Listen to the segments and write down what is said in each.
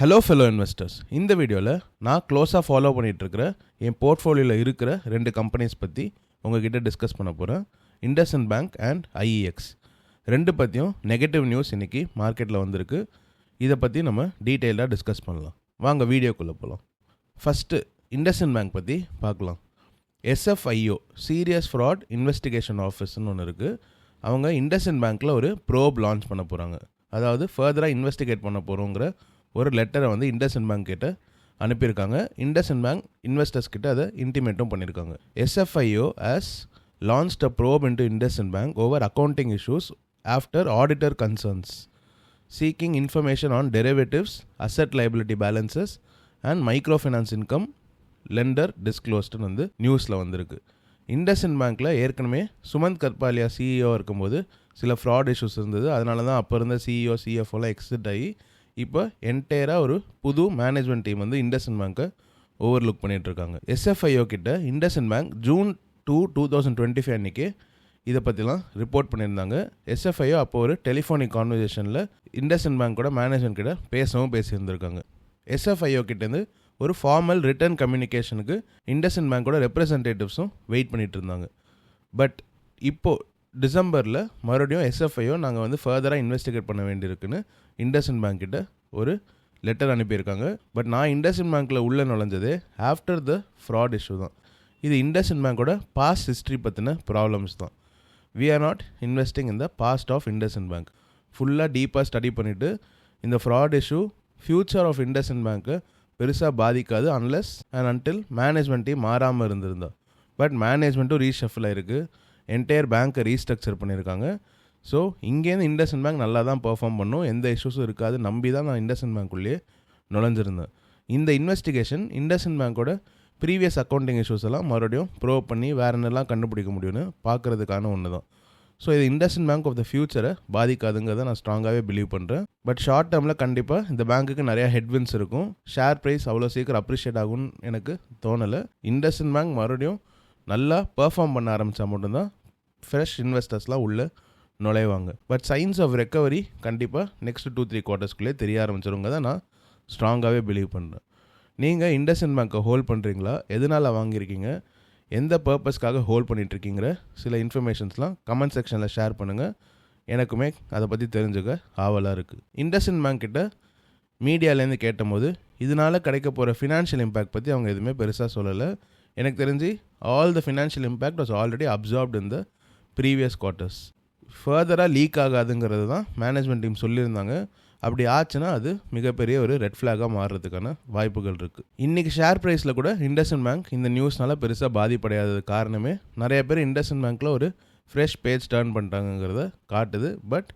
Hello fellow investors இந்த வீடியோவில் நான் க்ளோஸாக ஃபாலோ பண்ணிகிட்ருக்கிற என் போர்ட்ஃபோலியோவில் இருக்கிற ரெண்டு கம்பெனிஸ் பற்றி உங்ககிட்ட டிஸ்கஸ் பண்ண போகிறேன் இண்டஸ்இன் பேங்க் அண்ட் ஐஇஎக்ஸ் ரெண்டு பற்றியும் நெகட்டிவ் நியூஸ் இன்றைக்கி மார்க்கெட்டில் வந்திருக்கு. இதை பற்றி நம்ம டீட்டெயிலாக டிஸ்கஸ் பண்ணலாம். வாங்க வீடியோக்குள்ளே போகலாம் ஃபஸ்ட்டு இண்டஸ்இன் பேங்க் பற்றி பார்க்கலாம். எஸ்எஃப்ஐஓ சீரியஸ் ஃப்ராட் இன்வெஸ்டிகேஷன் ஆஃபீஸ்னு ஒன்று இருக்குது அவங்க இண்டஸ்இன் பேங்க்கில் ஒரு ப்ரோப் லான்ச் பண்ண போகிறாங்க அதாவது ஃபர்தராக இன்வெஸ்டிகேட் பண்ண போகிறோங்கிற ஒரு லெட்டரை வந்து இண்டஸ்இன் பேங்க் கிட்ட அனுப்பியிருக்காங்க. இண்டஸ்இன் பேங்க் இன்வெஸ்டர்ஸ் கிட்ட அதை இன்டிமேட்டும் பண்ணியிருக்காங்க. SFIO as launch a probe into IndusInd bank over accounting issues after auditor concerns seeking information on derivatives asset liability balances and micro finance income lender டிஸ்க்ளோஸ்டுன்னு வந்து நியூஸில் வந்திருக்கு. இண்டஸ்இன் பேங்க்கில் ஏற்கனவே சுமந்த் கர்பாலியா சிஇஓ இருக்கும்போது சில ஃப்ராட் இஷ்யூஸ் இருந்தது. அதனால தான் அப்போ இருந்த சிஇஓ சிஎஃப்ஓலாம் எக்ஸிட் ஆகி இப்போ என்டையராக ஒரு புது மேனேஜ்மெண்ட் டீம் வந்து இண்டஸ்இன் பேங்க்கை ஓவர்லுக் பண்ணிகிட்ருக்காங்க எஸ்எஃப்ஐஓ கிட்ட IndusInd bank June two two thousand twenty five அன்றைக்கி இதை பற்றிலாம் ரிப்போர்ட் பண்ணியிருந்தாங்க. எஸ்எஃப்ஐஓ அப்போ ஒரு டெலிஃபோனிக் கான்வர்சேஷனில் இண்டஸ்இன் பேங்க்கோட மேனேஜ்மெண்ட் கிட்ட பேசவும் பேசியிருந்திருக்காங்க. எஸ்எஃப்ஐஓ கிட்டேருந்து ஒரு ஃபார்மல் ரிட்டர்ன் கம்யூனிகேஷனுக்கு இண்டஸ்இன் பேங்க்கோட ரெப்ரசன்டேட்டிவ்ஸும் வெயிட் பண்ணிகிட்டு இருந்தாங்க பட் இப்போது டிசம்பரில் மறுபடியும் எஸ்எஃப்ஐயோ நாங்கள் வந்து ஃபர்தராக இன்வெஸ்டிகேட் பண்ண வேண்டியிருக்குன்னு இண்டஸ்இன் பேங்க் கிட்ட ஒரு லெட்டர் அனுப்பியிருக்காங்க. பட் நான் இண்டஸ்இன் பேங்க்கில் உள்ளே நுழைஞ்சதே ஆஃப்டர் த ஃப்ராட் இஷ்யூ தான். இது இண்டஸ்இன் பேங்க்கோட பாஸ்ட் ஹிஸ்ட்ரி பற்றின ப்ராப்ளம்ஸ் தான். We are not investing in the past of IndusInd bank ஃபுல்லாக டீப்பாக ஸ்டடி பண்ணிவிட்டு இந்த fraud issue future of IndusInd பேங்க்கை பெருசாக பாதிக்காது unless and until management team மாறாமல் இருந்திருந்தா. பட் மேனேஜ்மெண்ட்டும் ரீஷஃபில் இருக்குது என்டையர் பேங்க்கை ரீஸ்ட்ரக்சர் பண்ணியிருக்காங்க. ஸோ இங்கேருந்து இண்டஸ்இன் பேங்க் நல்லா தான் பெர்ஃபார்ம் பண்ணும். எந்த இஷ்யூஸும் இருக்காது. நம்பி தான் நான் இண்டஸ்இன் பேங்க்குள்ளேயே நுழைஞ்சிருந்தேன். இந்த இன்வெஸ்டிகேஷன் இண்டஸ்இன் பேங்க்கோட ப்ரீவியஸ் அக்கௌண்டிங் இஷ்யூஸ் எல்லாம் மறுபடியும் ப்ரூவ் பண்ணி வேறு என்னெல்லாம் கண்டுபிடிக்க முடியும்னு பார்க்குறதுக்கான ஒன்று தான் ஸோ இது இண்டஸ்இன் பேங்க் ஆஃப் த ஃபியூச்சரை பாதிக்காதுங்கிறத நான் ஸ்ட்ராங்காகவே பிலீவ் பண்ணுறேன் பட் ஷார்ட் டேர்மில் கண்டிப்பாக இந்த பேங்க்குக்கு நிறையா ஹெட்வின்ஸ் இருக்கும். ஷேர் ப்ரைஸ் அவ்வளோ சீக்கிரம் அப்ரிஷியேட் ஆகும்னு எனக்கு தோணலை. இண்டஸ்இன் பேங்க் மறுபடியும் நல்லா பெர்ஃபார்ம் பண்ண ஆரம்பித்தா மட்டும்தான் ஃப்ரெஷ் இன்வெஸ்டர்ஸ்லாம் உள்ளே நுழைவாங்க. பட் சைன்ஸ் ஆஃப் ரெக்கவரி கண்டிப்பாக நெக்ஸ்ட் டூ த்ரீ குவார்ட்டர்ஸ்குள்ளே தெரிய ஆரம்பிச்சிருங்க தான் நான் ஸ்ட்ராங்காகவே பிலீவ் பண்ணுறேன் நீங்கள் இண்டஸ்இன் பேங்க்கை ஹோல்ட் பண்ணுறீங்களா எதனால் வாங்கியிருக்கீங்க? எந்த பர்பஸ்க்காக ஹோல்ட் பண்ணிகிட்ருக்கீங்கிற சில இன்ஃபர்மேஷன்ஸ்லாம் கமெண்ட் செக்ஷனில் ஷேர் பண்ணுங்கள் எனக்குமே அதை பற்றி தெரிஞ்சுக்க ஆவலாக இருக்குது இண்டஸ்இன் பேங்க் கிட்ட மீடியாலேருந்து கேட்டபோது இதனால் கிடைக்க போகிற ஃபினான்ஷியல் இம்பேக்ட் பற்றி அவங்க எதுவுமே பெருசாக சொல்லலை. எனக்கு தெரிஞ்சு all the financial impact was already absorbed இந்த ப்ரீவியஸ் குவார்ட்டர்ஸ் ஃபர்தராக லீக் ஆகாதுங்கிறது தான் மேனேஜ்மெண்ட் டீம் சொல்லியிருந்தாங்க. அப்படி ஆச்சுன்னா அது மிகப்பெரிய ஒரு ரெட் ஃப்ளாகாக மாறுறதுக்கான வாய்ப்புகள் இருக்குது இன்றைக்கி ஷேர் ப்ரைஸில் கூட இண்டஸ்இன் பேங்க் இந்த நியூஸ்னால பெருசாக பாதிப்படையாதது காரணமே நிறைய பேர் இண்டஸ்இன் பேங்க்கில் ஒரு ஃப்ரெஷ் பேஜ் டேர்ன் பண்ணிட்டாங்கிறத காட்டுது. பட்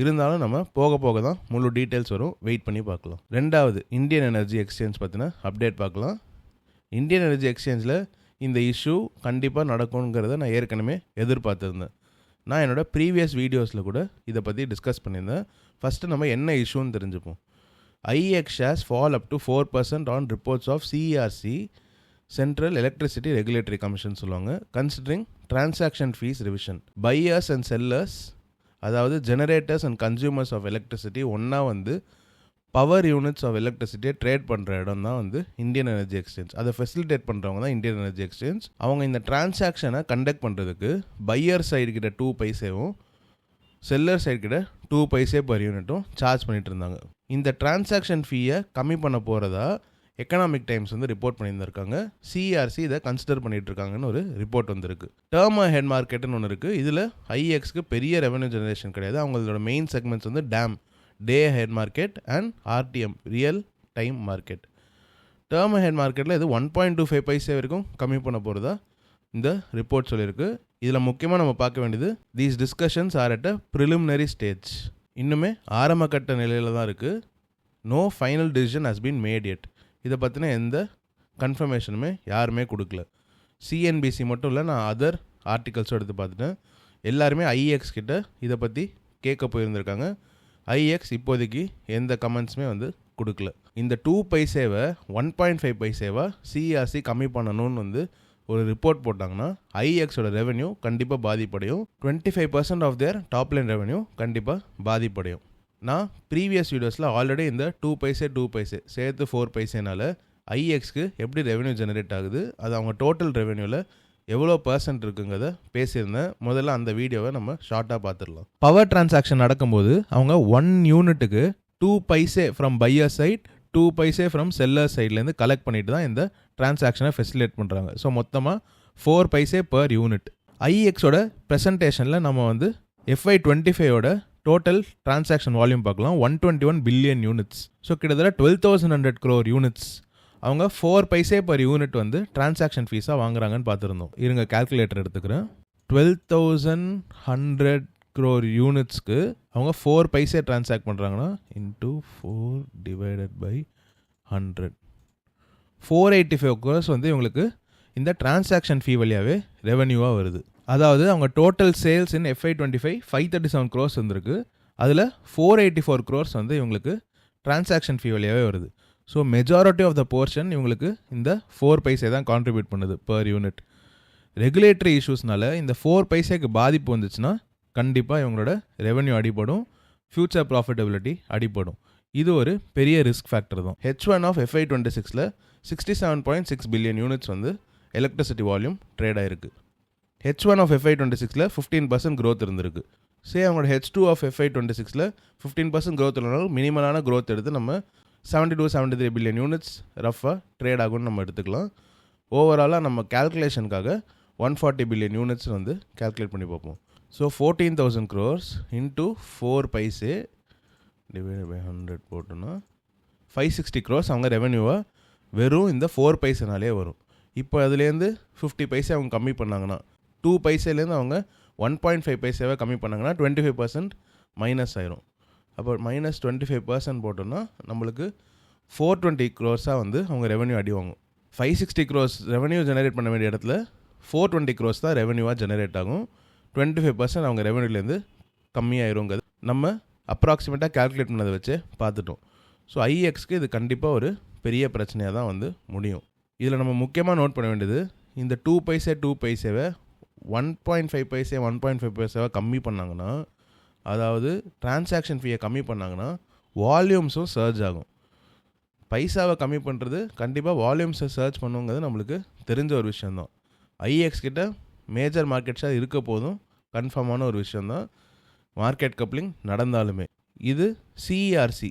இருந்தாலும் நம்ம போக போக தான் முழு டீட்டெயில்ஸ் வரும். வெயிட் பண்ணி பார்க்கலாம். ரெண்டாவது இந்தியன் எனர்ஜி எக்ஸ்சேஞ்ச் பற்றின அப்டேட் பார்க்கலாம். இந்தியன் எனர்ஜி எக்ஸ்சேஞ்சில் இந்த இஷ்யூ கண்டிப்பாக நடக்குங்கிறத நான் ஏற்கனவே எதிர்பார்த்துருந்தேன். நான் என்னோடய ப்ரீவியஸ் வீடியோஸில் கூட இதை பற்றி டிஸ்கஸ் பண்ணியிருந்தேன். ஃபஸ்ட்டு நம்ம என்ன இஷ்யூன்னு தெரிஞ்சுப்போம். IEX shares fall up to four percent on reports of CRC central electricity regulatory commission சொல்லுவாங்க. Considering transaction fee revision buyers and sellers அதாவது generators and consumers of electricity ஒன்றா வந்து பவர் யூனிட்ஸ் ஆஃப் எலக்ட்ரிசிட்டியை trade பண்ணுற இடம் தான் வந்து Indian energy exchange அதை ஃபெசிலிட்டேட் பண்ணுறவங்க தான் இந்தியன் எனர்ஜி எக்ஸ்சேஞ்ச் அவங்க இந்த டிரான்சாக்ஷனை கண்டக்ட் பண்ணுறதுக்கு பையர் சைடு கிட்ட டூ பைசேவும் செல்லர் சைடு கிட்ட டூ பைசே பர் யூனிட்டும் சார்ஜ் பண்ணிட்டு இருந்தாங்க. இந்த டிரான்சாக்ஷன் ஃபீயை கம்மி பண்ண போகிறதா எக்கனாமிக் டைம்ஸ் வந்து ரிப்போர்ட் பண்ணியிருந்திருக்காங்க. சிஆர்சி இதை கன்சிடர் பண்ணிட்டு இருக்காங்கன்னு ஒரு ரிப்போர்ட் வந்திருக்கு. டேர்ம் ஹெட் மார்க்கெட்னு ஒன்று இருக்குது இதில் ஐஎக்ஸ்க்கு பெரிய ரெவன்யூ ஜெனரேஷன் கிடையாது. அவங்களோட மெயின் செக்மெண்ட்ஸ் வந்து DAM day ahead market and RTM real time market term ahead மார்க்கெட்டில் இது one point two five paise வரைக்கும் கம்மி பண்ண போகிறதா இந்த ரிப்போர்ட் சொல்லியிருக்கு இதில் முக்கியமாக நம்ம பார்க்க வேண்டியது these discussions are at a preliminary stage இன்னுமே ஆரம்ப கட்ட நிலையில் தான் இருக்குது no final decision has been made yet இதை பற்றின எந்த கன்ஃபர்மேஷனுமே யாருமே கொடுக்கல. சிஎன்பிசி மட்டும் இல்லை நான் அதர் ஆர்டிகல்ஸும் எடுத்து பார்த்துட்டேன். எல்லாருமே ஐஎக்ஸ் கிட்ட இதை பற்றி கேட்க போயிருந்திருக்காங்க. ஐஎக்ஸ் இப்போதைக்கு எந்த கமெண்ட்ஸுமே வந்து கொடுக்கல. இந்த டூ பைசேவை ஒன் பாயிண்ட் ஃபைவ் பைசேவை சிஆர்சி கம்மி பண்ணணும்னு வந்து ஒரு ரிப்போர்ட் போட்டாங்கன்னா ஐஎக்ஸோட ரெவென்யூ கண்டிப்பாக பாதிப்படையும். Twenty five percent of their top line revenue கண்டிப்பாக பாதிப்படையும். நான் ப்ரீவியஸ் வீடியோஸில் ஆல்ரெடி இந்த டூ பைசே டூ பைசே சேர்த்து ஃபோர் பைசேனால ஐஎக்ஸ்க்கு எப்படி ரெவென்யூ ஜெனரேட் ஆகுது அது அவங்க டோட்டல் ரெவென்யூவில் எவ்வளோ பர்சன்ட் இருக்குங்கிறத பேசியிருந்தேன். முதல்ல அந்த வீடியோவை நம்ம ஷார்ட்டாக பார்த்துடலாம். பவர் டிரான்சாக்ஷன் நடக்கும்போது அவங்க ஒன் யூனிட்டுக்கு two paise from buyer side two paise from seller சைட்லேருந்து கலெக்ட் பண்ணிட்டு தான் இந்த டிரான்சாக்ஷனை ஃபெசிலேட் பண்ணுறாங்க ஸோ மொத்தமாக ஃபோர் பைசே பர் யூனிட் ஐஎக்ஸோட ப்ரெசன்டேஷனில் நம்ம வந்து எஃப்ஐ டுவெண்ட்டி ஃபைவோட டோட்டல் டிரான்சாக்ஷன் வால்யூம் பார்க்கலாம். One twenty one billion units so கிட்டத்தட்ட twelve thousand hundred crore units அவங்க ஃபோர் பைசே பர் யூனிட் வந்து டிரான்சாக்ஷன் ஃபீஸாக வாங்குறாங்கன்னு பார்த்துருந்தோம். இருங்க கால்குலேட்டர் எடுத்துக்கிறேன். டுவெல் தௌசண்ட் ஹண்ட்ரட் க்ரோர் யூனிட்ஸ்க்கு அவங்க ஃபோர் பைசே டிரான்சாக்ட் பண்ணுறாங்கன்னா into four divided by hundred four eighty five crores வந்து இவங்களுக்கு இந்த டிரான்சாக்ஷன் ஃபீ வழியாகவே ரெவன்யூவாக வருது. அதாவது அவங்க total sales in FY twenty five five thirty seven crores வந்துருக்கு. அதில் ஃபோர் எயிட்டி ஃபோர் க்ரோர்ஸ் வந்து இவங்களுக்கு டிரான்சாக்ஷன் ஃபீ வழியாகவே வருது. So majority of the portion இவங்களுக்கு இந்த ஃபோர் பைசே தான் கான்ட்ரிபியூட் பண்ணுது பர் யூனிட் ரெகுலேட்டரி இஷ்யூஸ்னால இந்த ஃபோர் பைசேக்கு பாதிப்பு வந்துச்சுன்னா கண்டிப்பாக இவங்களோட ரெவென்யூ அடிபடும் ஃப்யூச்சர் ப்ராஃபிட்டபிலிட்டி அடிபடும். இது ஒரு பெரிய ரிஸ்க் ஃபேக்டர் தான். H one of FY twenty சிக்ஸில் sixty seven point six billion units வந்து எலக்ட்ரிசிட்டி வால்யூம் ட்ரேட் ஆயிருக்கு. H one of FY twenty சிக்ஸில் ஃபிஃப்டீன் பர்சன்ட் க்ரோத் இருந்திருக்கு. சே அவங்களோட H two of FY twenty சிக்ஸில் ஃபிஃப்டீன் பர்சன்ட் க்ரோத் இல்லைனாலும் மினிமலான growth எடுத்து நம்ம seventy two seventy three billion units ரஃபாக trade ஆகும்னு நம்ம எடுத்துக்கலாம். ஓவராலாக நம்ம கேல்குலேஷனுக்காக ஒன் ஃபார்ட்டி பில்லியன் யூனிட்ஸ் வந்து கேல்குலேட் பண்ணி பார்ப்போம். So fourteen thousand crores into four paise divide by hundred போட்டோன்னா ஃபைவ் சிக்ஸ்டி க்ரோர்ஸ் அவங்க ரெவென்யூவாக வெறும் இந்த ஃபோர் பைசனாலே வரும். இப்போ அதுலேருந்து ஃபிஃப்டி பைசே அவங்க கம்மி பண்ணாங்கன்னா டூ பைசேலேருந்து அவங்க ஒன் பாயிண்ட் ஃபைவ் பைசாவை கம்மி பண்ணாங்கன்னா டுவெண்ட்டி ஃபைவ் பர்சன்ட் மைனஸ் ஆயிரும். அப்போ மைனஸ் டுவெண்ட்டி ஃபைவ் பர்சன்ட் போட்டோன்னா நம்மளுக்கு ஃபோர் டுவெண்ட்டி க்ரோஸாக வந்து அவங்க ரெவன்யூ அடி வாங்கும். Five sixty crores revenue generate பண்ண வேண்டிய இடத்துல ஃபோர் டுவெண்ட்டி க்ரோஸ் தான் ரெவன்யூவாக ஜெனரேட் ஆகும். டுவெண்ட்டி ஃபைவ் பர்சன்ட் அவங்க ரெவன்யூலேருந்து கம்மியாயிருங்கிறது நம்ம அப்ராக்சிமேட்டாக கால்குலேட் பண்ணதை வச்சே பார்த்துட்டோம். ஸோ ஐஎக்ஸ்க்கு இது கண்டிப்பாக ஒரு பெரிய பிரச்சனையாக தான் வந்து முடியும். இதில் நம்ம முக்கியமாக நோட் பண்ண வேண்டியது இந்த two paise two பைசேவை one point five paise one point five பைசேவை கம்மி பண்ணாங்கன்னா அதாவது டிரான்சாக்ஷன் ஃபீயை கம்மி பண்ணாங்கன்னா வால்யூம்ஸும் சர்ஜ் ஆகும். பைசாவை கம்மி பண்ணுறது கண்டிப்பாக வால்யூம்ஸை சர்ச் பண்ணுங்கிறது நம்மளுக்கு தெரிஞ்ச ஒரு விஷயந்தான் ஐஎக்ஸ் கிட்ட மேஜர் மார்க்கெட் ஷேர் இருக்க போதும் கன்ஃபார்மான ஒரு விஷயந்தான் மார்க்கெட் கப்ளிங் நடந்தாலுமே. இது சிஇஆர்சி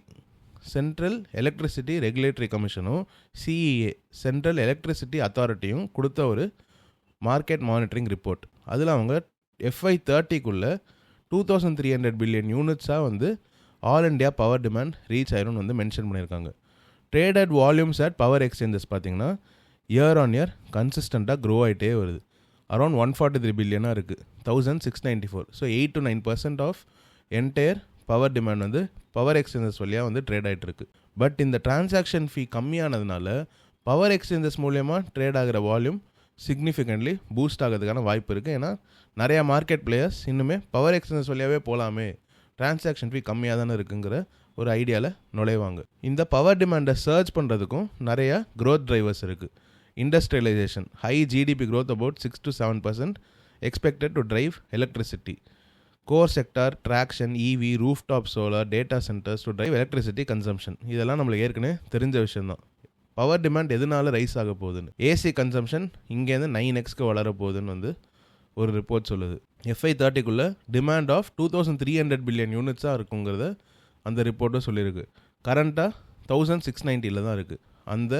சென்ட்ரல் எலக்ட்ரிசிட்டி ரெகுலேட்டரி கமிஷனும் சிஇஏ சென்ட்ரல் எலக்ட்ரிசிட்டி அத்தாரிட்டியும் கொடுத்த ஒரு மார்க்கெட் மானிட்டரிங் ரிப்போர்ட் அதில் அவங்க FY தேர்ட்டிக்குள்ளே two thousand three hundred billion யூனிட்ஸாக வந்து all India power demand reach ஆயிரும்னு வந்து மென்ஷன் பண்ணியிருக்காங்க. Traded volumes at power exchanges பார்த்தீங்கன்னா இயர் ஆன் இயர் கன்சிஸ்டண்ட்டாக க்ரோ ஆகிட்டே வருது. அரௌண்ட் ஒன் ஃபார்ட்டி த்ரீ பில்லியனாக இருக்குது thousand six ninety four so eight to nine percent of entire power demand வந்து power exchanges வழியாக வந்து ட்ரேட் ஆகிட்டு இருக்கு. பட் இந்த டிரான்சாக்ஷன் ஃபீ கம்மியானதுனால பவர் எக்ஸ்சேஞ்சஸ் மூலயமா ட்ரேட் ஆகிற வால்யூம் சிக்னிஃபிகண்ட்லி பூஸ்ட் ஆகிறதுக்கான வாய்ப்பு இருக்குது ஏன்னா நிறையா மார்க்கெட் பிளேயர்ஸ் இன்னுமே பவர் எக்ஸ்சேஞ்சஸ் வழியாகவே போகலாமே டிரான்சாக்ஷன் ஃபீ கம்மியாக தானே இருக்குங்கிற ஒரு ஐடியாவில் நுழைவாங்க. இந்த பவர் டிமாண்டை சர்ச் பண்ணுறதுக்கும் நிறையா க்ரோத் டிரைவர்ஸ் இருக்குது industrialisation high GDP growth about six to seven percent expected to drive electricity core sector traction EV rooftop solar data centres to drive electricity consumption இதெல்லாம் நம்மளுக்கு ஏற்கனவே தெரிஞ்ச விஷயம்தான். பவர் டிமாண்ட் எதனால rise ஆக போகுதுன்னு? ஏசி கன்சம்ஷன் இங்கேருந்து நைன் எக்ஸ்க்கு வளர போகுதுன்னு வந்து ஒரு ரிப்போர்ட் சொல்லுது. FY தேர்ட்டிக்குள்ளே demand of two thousand three hundred billion யூனிட்ஸாக இருக்குங்கிறத அந்த ரிப்போர்ட்டும் சொல்லியிருக்கு. கரண்ட்டாக தௌசண்ட் சிக்ஸ் நைன்ட்டியில் தான் இருக்குது அந்த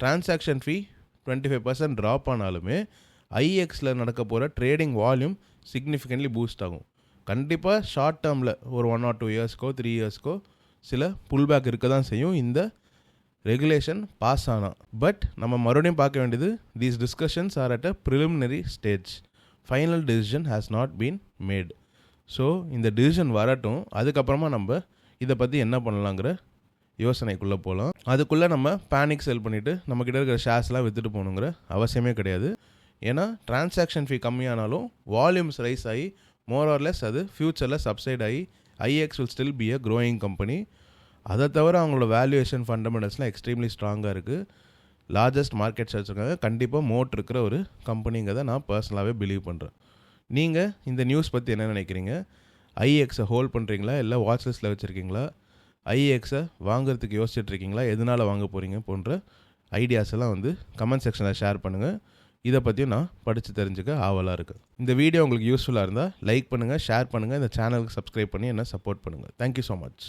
transaction fee twenty five percent drop ஆனாலுமே ஐஎக்ஸில் நடக்க போகிற ட்ரேடிங் வால்யூம் சிக்னிஃபிகண்ட்லி பூஸ்ட் ஆகும். கண்டிப்பாக ஷார்ட் டேர்மில் ஒரு ஒன் ஆர் டூ இயர்ஸ்க்கோ த்ரீ இயர்ஸ்க்கோ சில புல்பேக் இருக்க தான் செய்யும். இந்த ரெகுலேஷன் பாஸ் ஆனால் பட் நம்ம மறுபடியும் பார்க்க வேண்டியது these discussions are at a preliminary stage final decision has not been made so இந்த டிசிஷன் வரட்டும் அதுக்கப்புறமா நம்ம இதை பற்றி என்ன பண்ணலாங்கிற யோசனைக்குள்ளே போகலாம் அதுக்குள்ளே நம்ம பேனிக் செல் பண்ணிவிட்டு நம்மக்கிட்ட இருக்கிற ஷேர்ஸ்லாம் விற்றுட்டு போகணுங்கிற அவசியமே கிடையாது. ஏன்னா டிரான்சாக்ஷன் ஃபீ கம்மியானாலும் வால்யூம்ஸ் ரைஸ் ஆகி மோர் ஆர்லெஸ் அது ஃப்யூச்சரில் சப்சைட் ஆகி IX will still be a growing company அதை தவிர அவங்களோட வேல்யூவேஷன் ஃபண்டமெண்டல்ஸ்லாம் எக்ஸ்ட்ரீம்லி ஸ்ட்ராங்காக இருக்குது லார்ஜஸ்ட் மார்க்கெட் ஷேர்ஸ் இருக்காங்க. கண்டிப்பாக மோட் இருக்கிற ஒரு கம்பெனிங்கிறத நான் பர்சனலாகவே பிலீவ் பண்ணுறேன் நீங்கள் இந்த நியூஸ் பற்றி என்ன நினைக்கிறீங்க? ஐஎக்ஸை ஹோல்ட் பண்ணுறீங்களா இல்லை வாட்ச் லிஸ்ட்டில் வச்சுருக்கீங்களா? ஐஎக்ஸை வாங்குறதுக்கு யோசிச்சுட்ருக்கீங்களா எதனால் வாங்க போகிறீங்க போன்ற ஐடியாஸ் எல்லாம் வந்து கமெண்ட் செக்ஷனில் ஷேர் பண்ணுங்கள் இதை பற்றியும் நான் படித்து தெரிஞ்சுக்க ஆவலாக இருக்குது இந்த வீடியோ உங்களுக்கு யூஸ்ஃபுல்லாக இருந்தால் லைக் பண்ணுங்கள் ஷேர் பண்ணுங்கள் இந்த சேனலுக்கு சப்ஸ்கிரைப் பண்ணி என்ன சப்போர்ட் பண்ணுங்கள் தேங்க்யூ ஸோ மச்